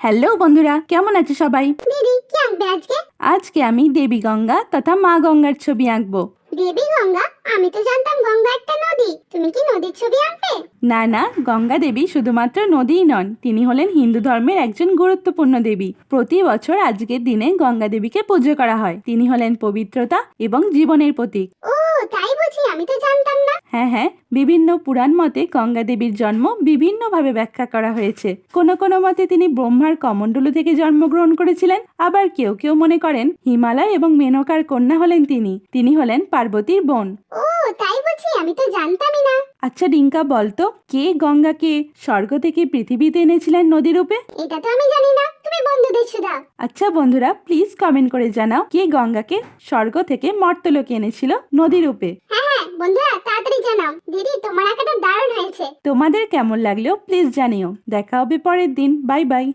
Hello বন্ধুরা কেমন আছে সবাই? দিদি কি আঁকবে আজকে? আজকে আমি দেবী গঙ্গা তথা মা গঙ্গার ছবি আঁকবো। দেবী গঙ্গা আমি তো জানতাম গঙ্গা একটা নদী। তুমি কি নদীর ছবি আঁকবে? না না গঙ্গা দেবী শুধুমাত্র নদীই নন তিনি হলেন হিন্দু ধর্মের একজন গুরুত্বপূর্ণ দেবী। প্রতি বছর আজকের দিনে গঙ্গা দেবীকে পুজো করা হয়। তিনি হলেন পবিত্রতা এবং জীবনের প্রতীক। ও তাই বুঝি আমি তো জানতাম হ্যাঁ হ্যাঁ বিভিন্ন পুরাণ মতে গঙ্গা দেবীর জন্ম বিভিন্নভাবে ব্যাখ্যা করা হয়েছে। কোনো কোনো মতে তিনি ব্রহ্মার কমণ্ডলু থেকে জন্মগ্রহণ করেছিলেন। আবার কেউ কেউ মনে করেন হিমালয় এবং মেনকার কন্যা হলেন তিনি। তিনি হলেন পার্বতীর বোন। ও তাই বুঝি আমি তো জানতামই না। আচ্ছা ডিঙ্কা বলতো কে গঙ্গাকে স্বর্গ থেকে পৃথিবীতে এনেছিলেন নদী রূপে? এটা তো আমি জানি না তুমি বন্ধুদের শুধাও। আচ্ছা বন্ধুরা প্লিজ কমেন্ট করে জানাও কে গঙ্গাকে স্বর্গ থেকে মর্তলোকে এনেছিল নদী রূপে হ্যাঁ হ্যাঁ বন্ধুরা তাড়াতাড়ি জানাও দিদি, তোমার আঁকাটা দারুণ হয়েছে। তোমাদের কেমন লাগল প্লিজ জানিও। দেখা হবে পরের দিন। Bye bye